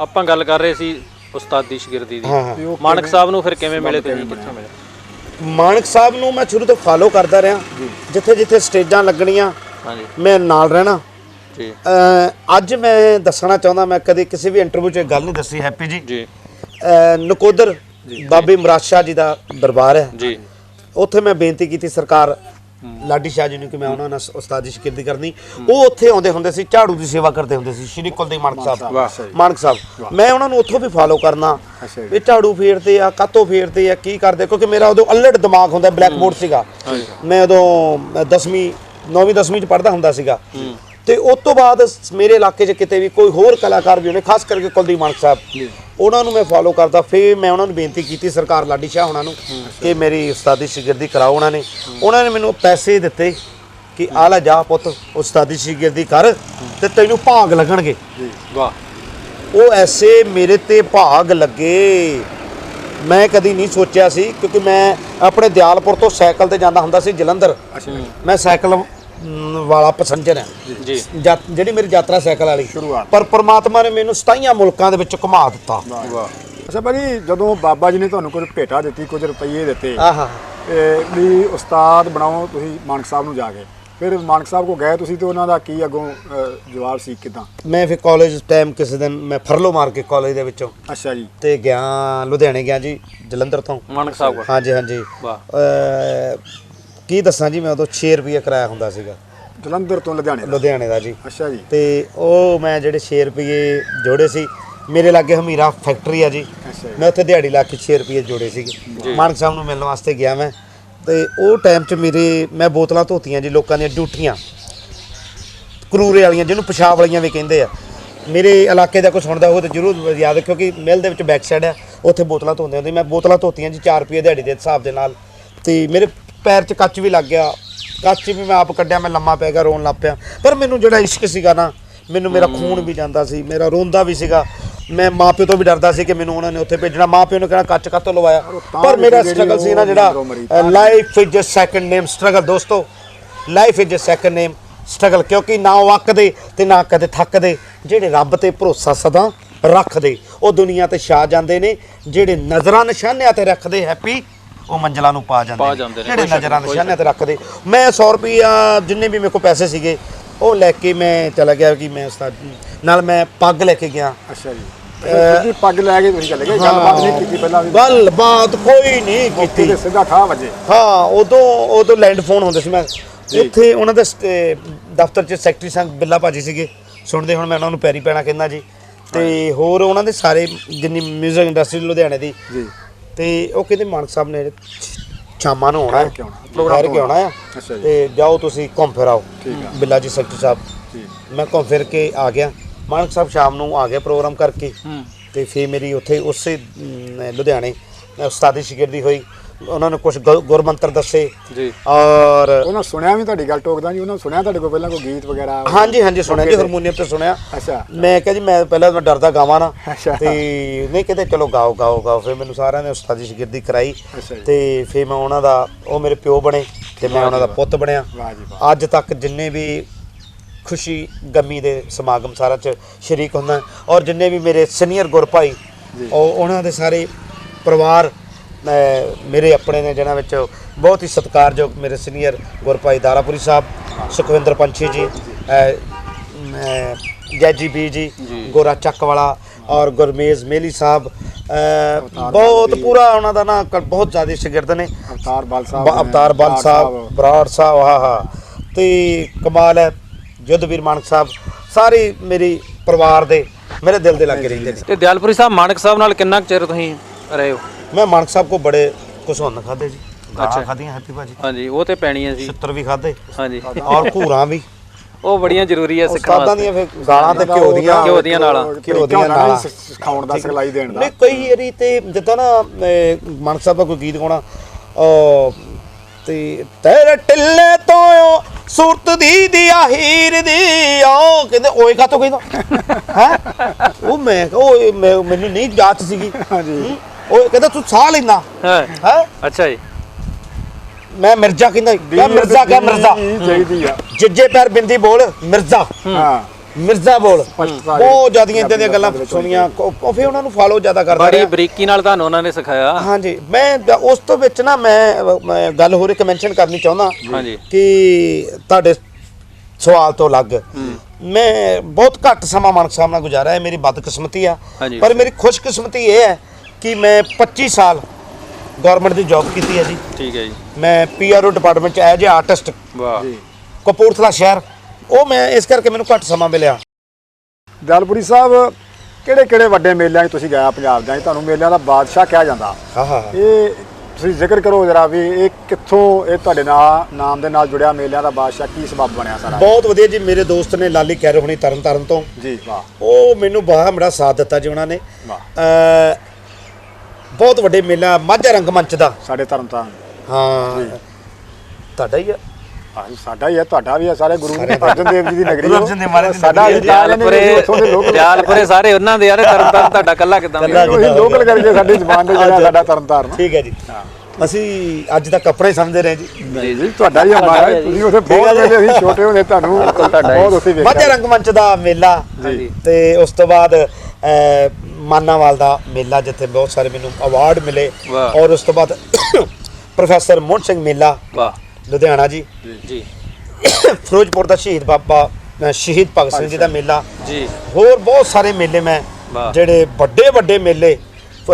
ਆਪਾਂ ਗੱਲ ਕਰ ਰਹੇ ਸੀ ਉਸਤਾਦੀ ਸ਼ਾਗਿਰਦੀ ਦੀ। ਹਾਂ ਹਾਂ। ਮਾਨਕ ਸਾਹਿਬ ਨੂੰ ਫਿਰ ਕਿਵੇਂ ਮਿਲੇ ਤੁਸੀਂ? ਕਿੱਥੋਂ ਮਿਲੇ ਮਾਨਕ ਸਾਹਿਬ ਨੂੰ ਮੈਂ ਸ਼ੁਰੂ ਤੋਂ ਫਾਲੋ ਕਰਦਾ ਰਿਹਾ। ਜਿੱਥੇ ਜਿੱਥੇ ਸਟੇਜਾਂ ਲੱਗਣੀਆਂ ਹਾਂਜੀ। ਮੈਂ ਨਾਲ ਰਹਿਣਾ। ਜੀ। ਅਹ ਅੱਜ ਮੈਂ ਦੱਸਣਾ ਚਾਹੁੰਦਾ ਮੈਂ ਕਦੇ ਕਿਸੇ ਵੀ ਇੰਟਰਵਿਊ 'ਚ ਇਹ ਗੱਲ ਨਹੀਂ ਦੱਸੀ ਹੈਪੀ ਜੀ। ਜੀ। ਅਹ ਨਕੋਦਰ ਬਾਬੇ ਮੁਰਾਦ ਸ਼ਾਹ ਜੀ ਦਾ ਦਰਬਾਰ ਹੈ। ਜੀ। ਉੱਥੇ ਮੈਂ ਬੇਨਤੀ ਕੀਤੀ ਸਰਕਾਰ ਲਾਡੀ ਸ਼ਾਹ ਜੀ ਨੂੰ ਕਿ ਮੈਂ ਉਹਨਾਂ ਨਾਲ ਉਸਤਾਦੀ ਸ਼ਾਗਿਰਦੀ ਕਰਨੀ। ਉਹ ਉੱਥੇ ਆਉਂਦੇ ਹੁੰਦੇ ਸੀ ਝਾੜੂ ਦੀ ਸੇਵਾ ਕਰਦੇ ਹੁੰਦੇ ਸੀ ਸ਼੍ਰੀ ਕੁਲਦੀਪ ਮਾਨਕ ਸਾਹਿਬ ਮਾਨਕ ਸਾਹਿਬ। ਮੈਂ ਉਹਨਾਂ ਨੂੰ ਉੱਥੋਂ ਵੀ ਫਾਲੋ ਕਰਨਾ। ਵੀ ਝਾੜੂ ਫੇਰਦੇ ਆ ਕਾਤੋਂ ਫੇਰਦੇ ਆ ਕੀ ਕਰਦੇ? ਕਿਉਂਕਿ ਮੇਰਾ ਉਦੋਂ ਅਲਰਟ ਦਿਮਾਗ ਹੁੰਦਾ ਬਲੈਕ ਬੋਰਡ ਸੀਗਾ। ਮੈਂ ਉਦੋਂ 10ਵੀਂ 9ਵੀਂ 10ਵੀਂ ਚ ਪੜ੍ਹਦਾ ਹੁੰਦਾ ਸੀਗਾ। ਤੇ ਉਸ ਤੋਂ ਬਾਅਦ ਮੇਰੇ ਇਲਾਕੇ 'ਚ ਕਿਤੇ ਵੀ ਕੋਈ ਹੋਰ ਕਲਾਕਾਰ ਵੀ ਹੋਣੇ ਖਾਸ ਕਰਕੇ ਕੁਲਦੀਪ ਮਾਨਕ ਸਾਹਿਬ। ਉਹਨਾਂ ਨੂੰ ਮੈਂ ਫਾਲੋ ਕਰਦਾ ਫਿਰ ਮੈਂ ਉਹਨਾਂ ਨੂੰ ਬੇਨਤੀ ਕੀਤੀ ਸਰਕਾਰ ਲਾਡੀ ਸ਼ਾਹ ਉਹਨਾਂ ਨੂੰ ਕਿ ਮੇਰੀ ਉਸਤਾਦੀ ਸ਼ਾਗਿਰਦੀ ਕਰਾਓ ਉਹਨਾਂ ਨੇ। ਉਹਨਾਂ ਨੇ ਮੈਨੂੰ ਪੈਸੇ ਦਿੱਤੇ ਕਿ ਆ ਲੈ ਜਾ ਪੁੱਤ ਉਸਤਾਦੀ ਸ਼ਾਗਿਰਦੀ ਕਰ ਤੇ ਤੈਨੂੰ ਭਾਗ ਲੱਗਣਗੇ। ਵਾਹ। ਉਹ ਐਸੇ ਮੇਰੇ ਤੇ ਭਾਗ ਲੱਗੇ। ਮੈਂ ਕਦੀ ਨਹੀਂ ਸੋਚਿਆ ਸੀ ਕਿਉਂਕਿ ਮੈਂ ਆਪਣੇ ਦਿਆਲਪੁਰ ਤੋਂ ਸਾਈਕਲ ਤੇ ਜਾਂਦਾ ਹੁੰਦਾ ਸੀ ਜਲੰਧਰ। ਮੈਂ ਸਾਈਕਲ ਵਾਲਾ ਪੈਸੰਜਰ ਹਾਂ। ਜੀ। ਜਿਹੜੀ ਮੇਰੀ ਯਾਤਰਾ ਸਾਈਕਲ ਵਾਲੀ। ਪਰ ਪ੍ਰਮਾਤਮਾ ਨੇ ਮੈਨੂੰ 27 ਮੁਲਕਾਂ ਦੇ ਵਿੱਚ ਘੁਮਾ ਦਿੱਤਾ। ਵਾਹ। ਅੱਛਾ ਭਾਜੀ ਜਦੋਂ ਬਾਬਾ ਜੀ ਨੇ ਤੁਹਾਨੂੰ ਕੁਝ ਭੇਟਾ ਦਿੱਤੀ ਕੁਝ ਰੁਪਈਏ ਦਿੱਤੇ ਆਹਾ ਵੀ ਉਸਤਾਦ ਬਣਾਓ ਤੁਸੀਂ ਮਾਨਕ ਸਾਹਿਬ ਨੂੰ ਜਾ ਕੇ। ਫਿਰ ਮਾਨਕ ਸਾਹਿਬ ਕੋ ਗਏ ਤੁਸੀਂ ਤੇ ਉਹਨਾਂ ਦਾ ਕੀ ਅੱਗੋਂ ਜਵਾਬ ਸੀ ਕਿਦਾਂ? ਮੈਂ ਫਿਰ ਕਾਲਜ ਟਾਈਮ ਕਿਸੇ ਦਿਨ ਮੈਂ ਫਰਲੋ ਮਾਰ ਕੇ ਕਾਲਜ ਦੇ ਵਿੱਚੋਂ। ਅੱਛਾ ਜੀ। ਤੇ ਗਿਆ ਲੁਧਿਆਣੇ ਗਿਆ ਜੀ ਜਲੰਧਰ ਤੋਂ। ਮਾਨਕ ਸਾਹਿਬ ਕੋਲ। ਹਾਂਜੀ ਹਾਂਜੀ। ਵਾਹ। ਅਹ, ਕੀ ਦੱਸਾਂ ਜੀ ਮੈਂ ਉਦੋਂ 6 ਰੁਪਏ ਕਿਰਾਇਆ ਹੁੰਦਾ ਸੀਗਾ। ਜਲੰਧਰ ਤੋਂ ਲੁਧਿਆਣੇ ਦਾ? ਲੁਧਿਆਣੇ ਦਾ ਜੀ। ਅੱਛਾ ਜੀ। ਤੇ ਉਹ ਮੈਂ ਜਿਹੜੇ 6 ਰੁਪਏ ਜੋੜੇ ਸੀ ਮੇਰੇ ਲਾਗੇ ਹਮੀਰਾ ਫੈਕਟਰੀ ਆ ਜੀ। ਅੱਛਾ ਜੀ। ਮੈਂ ਉੱਥੇ ਦਿਹਾੜੀ ਲਾ ਕੇ 6 ਰੁਪਏ ਜੋੜੇ ਸੀਗੇ। ਮਾਨਕ ਸਾਹਿਬ ਨੂੰ ਮਿਲਣ ਵਾਸਤੇ ਗਿਆ ਮੈਂ। ਤੇ ਉਹ ਟਾਈਮ 'ਚ ਮੇਰੇ ਮੈਂ ਬੋਤਲਾਂ ਧੋਤੀਆਂ ਜੀ ਲੋਕਾਂ ਦੀਆਂ ਡਿਊਟੀਆਂ। ਕਰੂਰੇ ਵਾਲੀਆਂ ਜਿਹਨੂੰ ਪਿਸ਼ਾਬ ਵਾਲੀਆਂ ਵੀ ਕਹਿੰਦੇ ਆ। ਮੇਰੇ ਇਲਾਕੇ ਦਾ ਕੋਈ ਸੁਣਦਾ ਹੋਵੇ ਤਾਂ ਜ਼ਰੂਰ ਯਾਦ ਰੱਖਿਓ ਕਿ ਮਿਲ ਦੇ ਵਿੱਚ ਬੈਕ ਸਾਈਡ ਹੈ ਉੱਥੇ ਬੋਤਲਾਂ ਧੋਂਦੇ ਹੁੰਦੇ ਮੈਂ ਬੋਤਲਾਂ ਧੋਤੀਆਂ ਜੀ 4 ਰੁਪਏ ਦਿਹਾੜੀ ਦੇ ਹਿਸਾਬ ਦੇ ਨਾਲ। ਤੇ ਮੇਰੇ ਪੈਰ 'ਚ ਕੱਚ ਵੀ ਲੱਗ ਗਿਆ। ਕੱਚ ਵੀ ਮੈਂ ਆਪ ਕੱਢਿਆ ਮੈਂ ਲੰਮਾ ਪੈ ਗਿਆ ਰੋਣ ਲੱਗ ਪਿਆ। ਪਰ ਮੈਨੂੰ ਜਿਹੜਾ ਇਸ਼ਕ ਸੀਗਾ ਨਾ ਮੈਨੂੰ ਮੇਰਾ ਖੂਨ ਵੀ ਜਾਂਦਾ ਸੀ ਮੇਰਾ ਰੋਂਦਾ ਵੀ ਸੀਗਾ। ਮੈਂ ਮਾਪਿਓ ਤੋਂ ਵੀ ਡਰਦਾ ਸੀ ਕਿ ਮੈਨੂੰ ਉਹਨਾਂ ਨੇ ਉੱਥੇ ਭੇਜਣਾ। ਮਾਪਿਓ ਨੇ ਕਹਿਣਾ ਕੱਚ ਕੱਤੋਂ ਲਵਾਇਆ? ਪਰ ਮੇਰਾ ਸਟਰਗਲ ਸੀ ਨਾ ਜਿਹੜਾ life is a second name struggle ਦੋਸਤੋ। Life is a second name struggle ਕਿਉਂਕਿ ਨਾ ਅੱਕਦੇ ਤੇ ਨਾ ਕਦੇ ਥੱਕਦੇ। ਜਿਹੜੇ ਰੱਬ ਤੇ ਭਰੋਸਾ ਸਦਾ ਰੱਖਦੇ ਉਹ ਦੁਨੀਆ ਤੇ ਛਾ ਜਾਂਦੇ ਨੇ। ਜਿਹੜੇ ਨਜ਼ਰਾਂ ਨਿਸ਼ਾਨਿਆਂ ਤੇ ਰੱਖਦੇ ਹੈਪੀ ਉਹ ਮੰਜ਼ਲਾਂ ਨੂੰ ਪਾ ਜਾਂਦੇ ਪਾ ਜਾਂਦੇ ਨੇ, ਜਿਹੜੇ ਕੋਈ ਸ਼ੱਕ ਨਜ਼ਰਾਂ ਨਹੀਂ, ਨਿਸ਼ਾਨਿਆਂ ਤੇ ਰੱਖਦੇ। ਮੈਂ 100 ਰੁਪਿਆ ਜਿੰਨੇ ਵੀ ਮੇਰੇ ਕੋਲ ਪੈਸੇ ਸੀਗੇ ਉਹ ਲੈ ਕੇ ਮੈਂ ਚਲਾ ਗਿਆ ਕਿ ਮੈਂ ਉਸਤਾਦ ਨਾਲ ਮੈਂ ਪੱਗ ਲੈ ਕੇ ਗਿਆ। ਅੱਛਾ ਜੀ। ਸਿੱਧੀ ਪੱਗ ਲੈ ਕੇ ਤੁਸੀਂ ਚਲੇ ਗਏ? ਗੱਲਬਾਤ ਨਹੀਂ ਕੀਤੀ ਪਹਿਲਾਂ ਵੀ? ਗੱਲ ਬਾਤ ਕੋਈ ਨਹੀਂ ਕੀਤੀ। ਤੇ ਸਿੱਧਾ ਠਾ ਵੱਜੇ। ਹਾਂ ਉਦੋਂ ਉਦੋਂ ਲੈਂਡ ਫੋਨ ਹੁੰਦੇ ਸੀ। ਮੈਂ ਉੱਥੇ ਉਹਨਾਂ ਦੇ ਦਫ਼ਤਰ 'ਚ ਸੈਕਟਰੀ ਸੰਗ ਬਿੱਲਾ ਭਾਜੀ ਸੀਗੇ। ਸੁਣਦੇ ਹੁਣ ਮੈਂ ਉਹਨਾਂ ਨੂੰ ਪੈਰੀ ਪੈਣਾ ਕਹਿੰਦਾ ਜੀ। ਤੇ ਹੋਰ ਉਹਨਾਂ ਦੇ ਸਾਰੇ ਜਿੰਨੀ 뮤직 ਇੰਡਸਟਰੀ ਲੁਧਿਆਣੇ ਦੀ ਜੀ। ਤੇ ਉਹ ਕਹਿੰਦੇ ਮਾਨਕ ਸਾਹਿਬ ਨੇ ਸ਼ਾਮਾਂ ਨੂੰ ਆਉਣਾ ਆਉਣਾ, ਪ੍ਰੋਗਰਾਮ ਠਹਿਰ ਕੇ ਆਉਣਾ ਆ। ਤੇ ਜਾਓ ਤੁਸੀਂ ਘੁੰਮ ਫਿਰ ਆਓ। ਬਿੱਲਾ ਜੀ ਸੈਕਟਰੀ ਸਾਹਿਬ। ਮੈਂ ਘੁੰਮ ਫਿਰ ਕੇ ਆ ਗਿਆ। ਮਾਨਕ ਸਾਹਿਬ ਸ਼ਾਮ ਨੂੰ ਆ ਗਏ ਪ੍ਰੋਗਰਾਮ ਕਰਕੇ। ਹੂੰ। ਤੇ ਫੇਰ ਮੇਰੀ ਉੱਥੇ ਉਸੇ ਲੁਧਿਆਣੇ ਉਸਤਾਦੀ ਸ਼ਾਗਿਰਦੀ ਹੋਈ। ਉਹਨਾਂ ਨੇ ਕੁਝ ਗੁਰਮੰਤਰ ਦੱਸੇ। ਜੀ। ਔਰ ਉਹਨਾਂ ਸੁਣਿਆ ਵੀ ਤੁਹਾਡੀ ਗੱਲ ਟੋਕਦਾ ਜੀ ਉਹਨਾਂ ਸੁਣਿਆ ਤੁਹਾਡੇ ਕੋਲ ਪਹਿਲਾਂ ਕੋਈ ਗੀਤ ਵਗੈਰਾ? ਹਾਂਜੀ ਹਾਂਜੀ ਸੁਣਿਆ ਜੀ ਹਾਰਮੋਨੀਅਮ ਤੇ ਸੁਣਿਆ। ਅੱਛਾ। ਮੈਂ ਕਿਹਾ ਜੀ ਮੈਂ ਪਹਿਲਾਂ ਤਾਂ ਡਰਦਾ ਗਾਵਾਂ ਨਾ। ਅੱਛਾ। ਤੇ ਨਹੀਂ ਕਹਿੰਦੇ ਚਲੋ ਗਾਓ ਗਾਓ ਗਾਓ। ਫਿਰ ਮੈਨੂੰ ਸਾਰਿਆਂ ਨੇ ਉਸਤਾਦੀ ਸ਼ਾਗਿਰਦੀ ਕਰਾਈ। ਤੇ ਫਿਰ ਮੈਂ ਉਹਨਾਂ ਦਾ ਉਹ ਮੇਰੇ ਪਿਓ ਬਣੇ ਤੇ ਮੈਂ ਉਹਨਾਂ ਦਾ ਪੁੱਤ ਬਣਿਆ। ਵਾਹ ਜੀ ਵਾਹ। ਅੱਜ ਤੱਕ ਜਿੰਨੇ ਵੀ ਖੁਸ਼ੀ ਗਮੀ ਦੇ ਸਮਾਗਮ ਸਾਰਾ ਚ ਸ਼ਰੀਕ ਹੁੰਦਾ। ਔਰ ਜਿੰਨੇ ਵੀ ਮੇਰੇ ਸੀਨੀਅਰ ਗੁਰ ਭਾਈ ਉਹ ਉਹਨਾਂ ਦੇ ਸਾਰੇ ਪਰਿਵਾਰ ਮੇਰੇ ਆਪਣੇ ਨੇ ਜਿਨ੍ਹਾਂ ਵਿੱਚ ਬਹੁਤ ਹੀ ਸਤਿਕਾਰਯੋਗ ਮੇਰੇ ਸੀਨੀਅਰ ਗੁਰ ਭਾਈ ਦਾਰਾਪੁਰੀ ਸਾਹਿਬ ਸੁਖਵਿੰਦਰ ਪੰਛੀ ਜੀ ਜੈਜੀ ਬੀ ਜੀ ਗੋਰਾ ਚੱਕ ਵਾਲਾ ਔਰ ਗੁਰਮੇਜ਼ ਮੇਲੀ ਸਾਹਿਬ ਬਹੁਤ ਪੂਰਾ ਉਹਨਾਂ ਦਾ ਨਾ ਕ- ਬਹੁਤ ਜ਼ਿਆਦਾ ਸ਼ਾਗਿਰਦ ਨੇ। ਅਵਤਾਰ ਬਲ ਸਾਹਿਬ ਅਵਤਾਰ ਬਲ ਸਾਹਿਬ ਬਰਾੜ ਸਾਹਿਬ ਹਾਂ ਹਾਂ। ਤੇ ਕਮਾਲ ਹੈ ਯੁੱਧਵੀਰ ਮਾਨਕ ਸਾਹਿਬ ਸਾਰੇ ਮੇਰੀ ਪਰਿਵਾਰ ਦੇ ਮੇਰੇ ਦਿਲ ਦੇ ਲੱਗੇ ਰਹਿੰਦੇ ਨੇ। ਤੇ ਦਿਆਲਪੁਰੀ ਸਾਹਿਬ ਮਾਨਕ ਸਾਹਿਬ ਨਾਲ ਕਿੰਨਾ ਕੁ ਚਿਰ ਤੁਸੀਂ ਰਹੇ ਹੋ? ਮੈਂ ਮਾਨਕ ਸਾਹਿਬ ਕੋ ਬੜੇ ਕੁਛ ਹੁੰਨ ਖਾਦੇ ਜੀ। ਅੱਛਾ। ਅੱਛਾ। ਖਾਦੀਆਂ ਹੈਪੀ ਭਾਜੀ। ਹਾਂਜੀ ਉਹ ਤੇ ਪੈਣੀਆਂ ਸੀ ਛਿੱਤਰ ਵੀ ਖਾਦੇ ਹਾਂਜੀ। ਔਰ ਘੂਰਾਂ ਵੀ। ਉਹ ਬੜੀਆਂ ਜ਼ਰੂਰੀ ਆ ਸਿੱਖਣ ਉਸਤਾਦਾਂ ਵਾਸਤੇ। ਦੀਆਂ ਫਿਰ ਗਾਲਾਂ ਤੇ ਘਿਓ ਦੀਆਂ। ਘਿਓ ਦੀਆਂ ਨਾਲਾਂ। ਘਿਓ ਦੀਆਂ ਨਾਲਾਂ। ਸਿਖਾਉਣ ਦਾ ਸਿਖਲਾਈ ਦੇਣ ਦਾ। ਨਹੀਂ ਕਈ ਵਾਰੀ ਤੇ ਜਿੱਦਾਂ ਨਾ ਅਹ, ਮਾਨਕ ਸਾਹਿਬ ਦਾ ਕੋਈ ਗੀਤ ਗਾਉਣਾ ਅਹ, ਤੇ ਤੇਰੇ ਟਿੱਲੇ ਤੋਂ ਸੁਰਤ ਦੀ ਦੀ ਹੀਰ ਦੀ ਉਹ ਕਹਿੰਦੇ ਓਏ ਕਾਤੋਂ ਕਹਿੰਦਾ? ਹੈ? ਉਹ ਮੈਂ ਕਿਹਾ, ਓਏ ਮੈਂ- ਮੈਨੂੰ ਨਹੀਂ ਜਾਚ ਸੀਗੀ। ਹਾਂਜੀ। ਹੂੰ? ਉਹ ਕਹਿੰਦਾ ਤੂੰ ਸਾਹ ਲੈਂਦਾ। ਹਾਂ। ਹੈ? ਅੱਛਾ ਜੀ। ਮੈਂ ਮਿਰਜ਼ਾ ਕਹਿੰਦਾ ਕਿਆ ਮਿਰਜ਼ਾ ਕਿਆ ਮਿਰਜ਼ਾ? ਚਾਹੀਦੀ ਆ। ਜਿੱਜੇ ਪੈਰ ਬਿੰਦੀ ਬੋਲ ਮਿਰਜ਼ਾ। ਹਾਂ। ਮਿਰਜ਼ਾ ਬੋਲ। ਬਹੁਤ ਜ਼ਿਆਦੀਆਂ ਇਦਾਂ ਦੀਆਂ ਗੱਲਾਂ ਸੁਣੀਆਂ। ਫਿਰ ਉਹਨਾਂ ਨੂੰ ਫਾਲੋ ਜ਼ਿਆਦਾ ਕਰਦਾ ਬੜੀ ਬਰੀਕੀ ਨਾਲ ਤੁਹਾਨੂੰ ਉਹਨਾਂ ਨੇ ਸਿਖਾਇਆ। ਹਾਂਜੀ। ਮੈਂ ਉਸ ਤੋਂ ਵਿੱਚ ਨਾ ਮੈਂ ਗੱਲ ਹੋਰ ਇੱਕ ਮੈਂਸ਼ਨ ਕਰਨੀ ਚਾਹੁੰਦਾ ਹਾਂਜੀ। ਕਿ ਤੁਹਾਡੇ ਸਵਾਲ ਤੋਂ ਅਲੱਗ। ਮੈਂ ਬਹੁਤ ਘੱਟ ਸਮਾਂ ਮਾਨਕ ਸਾਹਿਬ ਨਾਲ ਗੁਜ਼ਾਰਿਆ। ਹੈ ਮੇਰੀ ਬਦਕਿਸਮਤੀ ਆ। ਪਰ ਮੇਰੀ ਖੁਸ਼ਕਿਸਮਤੀ ਇਹ ਹੈ ਕਿ ਮੈਂ 25 ਸਾਲ ਗਵਰਨਮੈਂਟ ਦੀ ਜੌਬ ਕੀਤੀ ਹੈ ਜੀ। ਠੀਕ ਹੈ ਜੀ। ਮੈਂ ਪੀਆਰਓ ਡਿਪਾਰਟਮੈਂਟ ਚ ਐਜ ਆਰਟਿਸਟ ਵਾਹ। ਜੀ। ਕਪੂਰਥਲਾ ਸ਼ਹਿਰ। ਉਹ ਮੈਂ ਇਸ ਕਰਕੇ ਮੈਨੂੰ ਘੱਟ ਸਮਾਂ ਮਿਲਿਆ। ਦਿਆਲਪੁਰੀ ਸਾਹਿਬ ਕਿਹੜੇ ਕਿਹੜੇ ਵੱਡੇ ਮੇਲਿਆਂ 'ਚ ਤੁਸੀਂ ਗਏ ਪੰਜਾਬ ਜਾਂ ਤੁਹਾਨੂੰ ਮੇਲਿਆਂ ਦਾ ਬਾਦਸ਼ਾਹ ਕਿਹਾ ਜਾਂਦਾ। ਹਾਂ ਹਾਂ ਇਹ ਤੁਸੀਂ ਜ਼ਿਕਰ ਕਰੋ ਜਰਾ ਵੀ ਇਹ ਕਿੱਥੋਂ ਇਹ ਤੁਹਾਡੇ ਨਾਲ ਨਾਮ ਦੇ ਨਾਲ ਜੁੜਿਆ ਮੇਲਿਆਂ ਦਾ ਬਾਦਸ਼ਾਹ ਕੀ ਸਬਬ ਬਣਿਆ ਸਾਰਾ? ਬਹੁਤ ਵਧੀਆ ਜੀ। ਮੇਰੇ ਦੋਸਤ ਨੇ ਲਾਲੀ ਕੈਰੋ ਹੁਣੀ ਤਰਨ ਤਾਰਨ ਤੋਂ। ਜੀ ਵਾਹ। ਉਹ ਮੈਨੂੰ ਬੜਾ ਬੜਾ ਸਾਥ ਦਿੱਤਾ ਜੀ ਉਹਨਾਂ ਨੇ। ਵਾਹ। ਅ ਬਹੁਤ ਵੱਡੇ ਮੇਲਾ ਮਾਝਾ ਰੰਗਮੰਚ ਦਾ। ਸਾਡੇ ਤਰਨਤਾਰਨ ਹਾਂ। ਤੁਹਾਡਾ ਹੀ ਆ। ਹਾਂ ਸਾਡਾ ਹੀ ਹੈ ਤੁਹਾਡਾ ਵੀ ਹੈ ਸਾਰੇ ਗੁਰੂ ਅਰਜਨ ਦੇਵ ਜੀ ਦੀ ਨਗਰੀ ਗੁਰੂ ਅਰਜਨ ਦੇਵ ਮਹਾਰਾਜ ਦੀ ਸਾਡਾ ਵੀ ਤਾਂ ਵੀ ਉੱਥੋਂ ਦੇ ਲੋਕ ਦਿਆਲਪੁਰੇ ਸਾਰੇ ਉਹਨਾਂ ਦੇ ਯਾਰ ਤਰਨ ਤਾਰਨ ਤੁਹਾਡਾ ਕੱਲਾ ਕਿਦਾਂ ਉਹੀ ਲੋਕਲ ਕਰਕੇ ਸਾਡੀ ਜ਼ਬਾਨ ਦੇ ਜਿਹੜਾ ਸਾਡਾ ਤਰਨਤਾਰਨ ਠੀਕ ਹੈ ਜੀ। ਅਸੀਂ ਅੱਜ ਤੱਕ ਆਪਣਾ ਹੀ ਸਮਝਦੇ ਰਹੇ ਜੀ। ਜੀ ਜੀ ਤੁਹਾਡਾ ਹੀ ਹੈ ਮਹਾਰਾਜ ਤੁਸੀਂ ਉੱਥੇ ਬਹੁਤ ਵੇਲੇ ਅਸੀਂ ਛੋਟੇ ਹੁੰਦੇ ਤੁਹਾਨੂੰ ਬਹੁਤ ਮਾਝਾ ਵੇਖਿਆ ਰੰਗਮੰਚ ਦਾ ਮੇਲਾ ਜੀ। ਤੇ ਉਸ ਤੋਂ ਬਾਅਦ ਮਾਨਾਵਾਲ ਦਾ ਮੇਲਾ ਜਿੱਥੇ ਬਹੁਤ ਸਾਰੇ ਮੈਨੂੰ ਅਵਾਰਡ ਮਿਲੇ। ਵਾਹ। ਔਰ ਉਸ ਤੋਂ ਬਾਅਦ ਪ੍ਰੋਫੈਸਰ ਮੋਹਨ ਸਿੰਘ ਮੇਲਾ ਵਾਹ। ਲੁਧਿਆਣਾ ਜੀ। ਜੀ ਫਿਰੋਜ਼ਪੁਰ ਦਾ ਸ਼ਹੀਦ ਬਾਬਾ ਅ, ਸ਼ਹੀਦ ਭਗਤ ਸਿੰਘ ਜੀ ਦਾ ਮੇਲਾ। ਜੀ। ਹੋਰ ਬਹੁਤ ਸਾਰੇ ਮੇਲੇ ਮੈਂ ਵਾਹ। ਜਿਹੜੇ ਵੱਡੇ ਵੱਡੇ ਮੇਲੇ ਅ,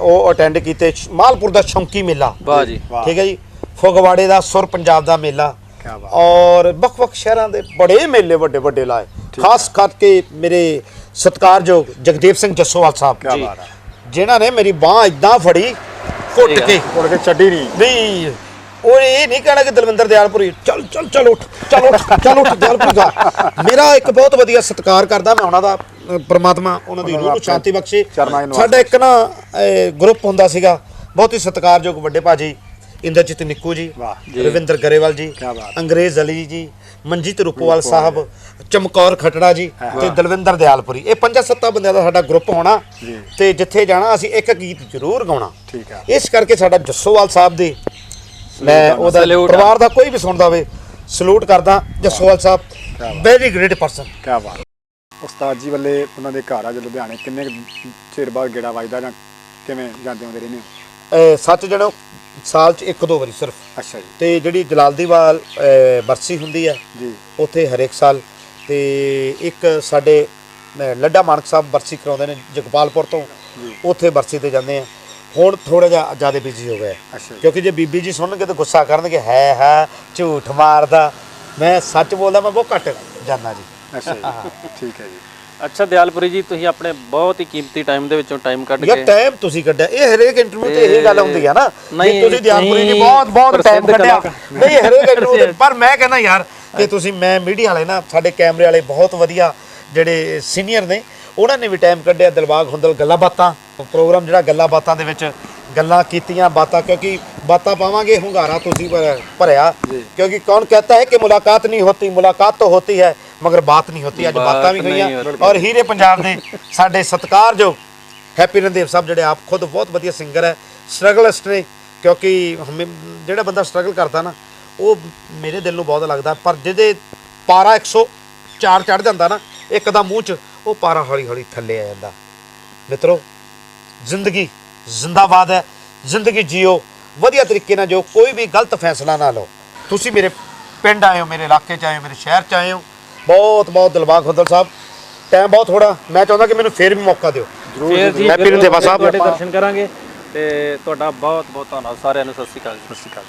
ਉਹ ਅਟੈਂਡ ਕੀਤੇ। ਸ਼- ਮਾਲਪੁਰ ਦਾ ਸ਼ੌਂਕੀ ਮੇਲਾ। ਵਾਹ ਜੀ। ਵਾਹ। ਠੀਕ ਹੈ ਜੀ। ਫਗਵਾੜੇ ਦਾ ਸੁਰ ਪੰਜਾਬ ਦਾ ਮੇਲਾ। ਕਿਆ ਬਾਤ। ਔਰ ਵੱਖ-ਵੱਖ ਸ਼ਹਿਰਾਂ ਦੇ ਬੜੇ ਮੇਲੇ ਵੱਡੇ ਵੱਡੇ ਲਾਏ ਖਾਸ ਕਰਕੇ ਮੇਰੇ ਸਤਿਕਾਰਯੋਗ ਜਗਦੇਵ ਸਿੰਘ ਜੱਸੋਵਾਲ ਸਾਹਿਬ। ਕੀ ਬਾਤ ਹੈ। ਜਿਨ੍ਹਾਂ ਨੇ ਮੇਰੀ ਬਾਹ ਇਦਾਂ ਫੜੀ ਘੁੱਟ। ਕੇ। ਮੁੜ ਕੇ ਛੱਡੀ ਨਹੀਂ। ਨਹੀਂ ਉਹ ਇਹ ਨਹੀਂ ਕਹਿਣਾ ਕਿ ਦਲਵਿੰਦਰ ਦਿਆਲਪੁਰੀ ਚੱਲ ਚੱਲ ਚੱਲ ਉੱਠ ਚੱਲ ਉੱਠ ਚੱਲ ਉੱਠ ਦਿਆਲਪੁਰੀ ਦਾ। ਮੇਰਾ ਇੱਕ ਬਹੁਤ ਵਧੀਆ ਸਤਿਕਾਰ ਕਰਦਾ ਮੈਂ ਉਹਨਾਂ ਦਾ ਪ੍ਰਮਾਤਮਾ ਉਹਨਾਂ ਦੀ ਰੂਹ ਨੂੰ ਸ਼ਾਂਤੀ ਬਖਸ਼ੇ। ਸਾਡਾ ਇੱਕ ਨਾ ਗਰੁੱਪ ਹੁੰਦਾ ਸੀਗਾ ਬਹੁਤ ਹੀ ਸਤਿਕਾਰਯੋਗ ਵੱਡੇ ਭਾਜੀ ਇੰਦਰਜੀਤ ਨਿੱਕੂ ਜੀ ਵਾਹ, ਰਵਿੰਦਰ ਗਰੇਵਾਲ ਜੀ ਕਿਆ ਬਾਤ। ਅੰਗਰੇਜ਼ ਅਲੀ ਜੀ ਮਨਜੀਤ ਰੂਪਵਾਲ ਸਾਹਿਬ ਚਮਕੌਰ ਖਟੜਾ ਜੀ ਤੇ ਦਲਵਿੰਦਰ ਦਿਆਲਪੁਰੀ। ਇਹ ਪੰਜਾਂ ਸੱਤਾਂ ਬੰਦਿਆਂ ਦਾ ਸਾਡਾ ਗਰੁੱਪ ਹੋਣਾ। ਤੇ ਜਿੱਥੇ ਜਾਣਾ ਅਸੀਂ ਇੱਕ ਗੀਤ ਜ਼ਰੂਰ ਗਾਉਣਾ। ਠੀਕ ਹੈ ਇਸ ਕਰਕੇ ਸਾਡਾ ਜੱਸੋਵਾਲ ਸਾਹਿਬ ਦੇ ਮੈਂ ਉਹਦਾ। ਪਰਿਵਾਰ ਦਾ ਕੋਈ ਵੀ ਸੁਣਦਾ ਹੋਵੇ ਸਲੂਟ ਕਰਦਾ Jassowal Sahib. Very great person ਕੀ ਬਾਤ। ਉਸਤਾਦ ਜੀ ਵੱਲੇ ਉਹਨਾਂ ਦੇ ਘਰ ਆ ਜੋ ਲੁਧਿਆਣੇ ਕਿੰਨੇ ਚਿਰ ਬਾਅਦ ਗੇੜਾ ਵੱਜਦਾ ਜਾਂ ਕਿਵੇਂ ਜਾਂਦੇ ਹੁੰਦੇ ਰਹਿੰਦੇ ਸੱਚ ਜਣੋ ਸਾਲ ਚ ਇੱਕ ਦੋ ਵਾਰੀ ਸਿਰਫ। ਅੱਛਾ ਜੀ। ਤੇ ਜਿਹੜੀ ਜਲਾਲਦੀਵਾਲ ਅਹ, ਬਰਸੀ ਹੁੰਦੀ ਆ ਜੀ। ਉੱਥੇ ਹਰੇਕ ਸਾਲ। ਤੇ ਇੱਕ ਸਾਡੇ ਅਹ, ਲੱਡਾ ਮਾਨਕ ਸਾਹਿਬ ਬਰਸੀ ਕਰਾਉਂਦੇ ਨੇ ਜਗਪਾਲਪੁਰ ਤੋਂ। ਉੱਥੇ ਬਰਸੀ ਤੇ ਜਾਂਦੇ ਆ। ਹੁਣ ਥੋੜਾ ਜਿਹਾ ਜ਼ਿਆਦਾ ਬਿਜ਼ੀ ਹੋ ਅੱਛਾ ਜੀ। ਕਿਉਂਕਿ ਜੇ ਬੀਬੀ ਜੀ ਸੁਣਨਗੇ ਤਾਂ ਗੁੱਸਾ ਕਰਨਗੇ ਹੈ ਹੈ ਝੂਠ ਮਾਰਦਾ। ਮੈਂ ਸੱਚ ਬੋਲਦਾ ਮੈਂ ਬਹੁਤ ਘੱਟ ਜਾਂਦਾ ਜੀ। ਅੱਛਾ ਜੀ। ਠੀਕ ਹੈ ਜੀ। ਅੱਛਾ ਦਿਆਲਪੁਰੀ ਜੀ ਤੁਸੀਂ ਆਪਣੇ ਬਹੁਤ ਹੀ ਕੀਮਤੀ ਟਾਈਮ ਦੇ ਵਿੱਚੋਂ ਟਾਈਮ ਕੱਢ ਯਾਰ ਕੇ ਟਾਈਮ ਤੁਸੀਂ ਕੱਢਿਆ। ਇਹ ਹਰੇਕ ਇੰਟਰਵਿਊ ਤੇ ਇਹ ਗੱਲ ਹੁੰਦੀ ਆ ਨਾ ਕਿ ਨਹੀਂ, ਤੁਸੀਂ ਦਿਆਲਪੁਰੀ ਜੀ ਨਹੀਂ, ਬਹੁਤ ਬਹੁਤ ਟਾਈਮ ਪ੍ਰਸਿੱਧ ਕੱਢਿਆ। ਕਲਾਕਾਰ। ਨਹੀਂ ਹਰੇਕ ਇੰਟਰਵਿਊ ਤੇ ਪਰ ਮੈਂ ਕਹਿੰਦਾ ਯਾਰ ਕਿ ਤੁਸੀਂ ਮੈਂ ਮੀਡੀਆ ਵਾਲੇ ਨਾ ਸਾਡੇ ਕੈਮਰੇ ਵਾਲੇ ਬਹੁਤ ਵਧੀਆ ਜਿਹੜੇ ਸੀਨੀਅਰ ਨੇ ਉਹਨਾਂ ਨੇ ਵੀ ਟਾਈਮ ਕੱਢਿਆ ਦਿਲਬਾਗ ਹੁੰਦਲ ਗੱਲਾਂ ਬਾਤਾਂ। ਪ੍ਰੋਗਰਾਮ ਜਿਹੜਾ ਗੱਲਾਂ ਬਾਤਾਂ ਦੇ ਵਿੱਚ ਗੱਲਾਂ ਕੀਤੀਆਂ ਬਾਤਾਂ ਕਿਉਂਕਿ ਬਾਤਾਂ ਪਾਵਾਂਗੇ ਹੁੰਗਾਰਾ ਤੁਸੀਂ ਭਰ- ਭਰਿਆ ਕਿਉਂਕਿ ਕੌਣ ਕਹਤਾ ਹੈ ਕਿ ਮੁਲਾਕਾਤ ਨਹੀਂ ਹੋਤੀ ਮੁਲਾਕਾਤ ਤਾਂ ਹੋਤੀ ਹੈ। ਮਗਰ ਬਾਤ ਨਹੀਂ ਹੋਤੀ ਅੱਜ ਬਾਤ ਵੀ ਹੋਈਆਂ। ਔਰ ਹੀਰੇ ਪੰਜਾਬ ਦੇ ਸਾਡੇ ਸਤਿਕਾਰਯੋਗ ਹੈਪੀ ਰਣਦੇਵ ਸਾਹਿਬ ਜਿਹੜੇ ਆਪ ਖੁਦ ਬਹੁਤ ਵਧੀਆ ਸਿੰਗਰ ਹੈ ਸਟਰਗਲਿਸਟ ਨੇ ਕਿਉਂਕਿ ਜਿਹੜਾ ਬੰਦਾ ਸਟਰਗਲ ਕਰਦਾ ਨਾ ਉਹ ਮੇਰੇ ਦਿਲ ਨੂੰ ਬਹੁਤ ਲੱਗਦਾ ਪਰ ਜਿਹਦੇ ਪਾਰਾ 104 ਚੜ ਜਾਂਦਾ ਨਾ ਇੱਕਦਮ ਮੂੰਹ 'ਚ ਉਹ ਪਾਰਾ ਹੌਲੀ ਹੌਲੀ ਥੱਲੇ ਆ ਜਾਂਦਾ ਮਿੱਤਰੋ ਜ਼ਿੰਦਗੀ ਜ਼ਿੰਦਾਬਾਦ ਹੈ ਜ਼ਿੰਦਗੀ ਜੀਓ ਵਧੀਆ ਤਰੀਕੇ ਨਾਲ ਜੋ ਕੋਈ ਵੀ ਗਲਤ ਫੈਸਲਾ ਨਾ ਲਓ ਤੁਸੀਂ ਮੇਰੇ ਪਿੰਡ ਆਏ ਹੋ ਮੇਰੇ ਇਲਾਕੇ 'ਚ ਆਏ ਹੋ ਮੇਰੇ ਸ਼ਹਿਰ 'ਚ ਆਏ ਹੋ ਬਹੁਤ ਬਹੁਤ ਦਿਲਬਾਗ ਖੁੱਦਲ ਸਾਹਿਬ। ਟਾਈਮ ਬਹੁਤ ਥੋੜਾ ਮੈਂ ਚਾਹੁੰਦਾ ਕਿ ਮੈਨੂੰ ਫੇਰ ਵੀ ਮੌਕਾ ਦਿਓ। ਫੇਰ ਜੀ ਰੰਧਾਵਾ ਸਾਹਿਬ। ਤੁਹਾਡੇ ਦਰਸ਼ਨ ਕਰਾਂਗੇ ਤੇ ਤੁਹਾਡਾ ਬਹੁਤ ਬਹੁਤ ਧੰਨਵਾਦ। ਸਾਰਿਆਂ ਨੂੰ ਸਤਿ ਸ਼੍ਰੀ ਅਕਾਲ ਸਤਿ ਸ਼੍ਰੀ ਅਕਾਲ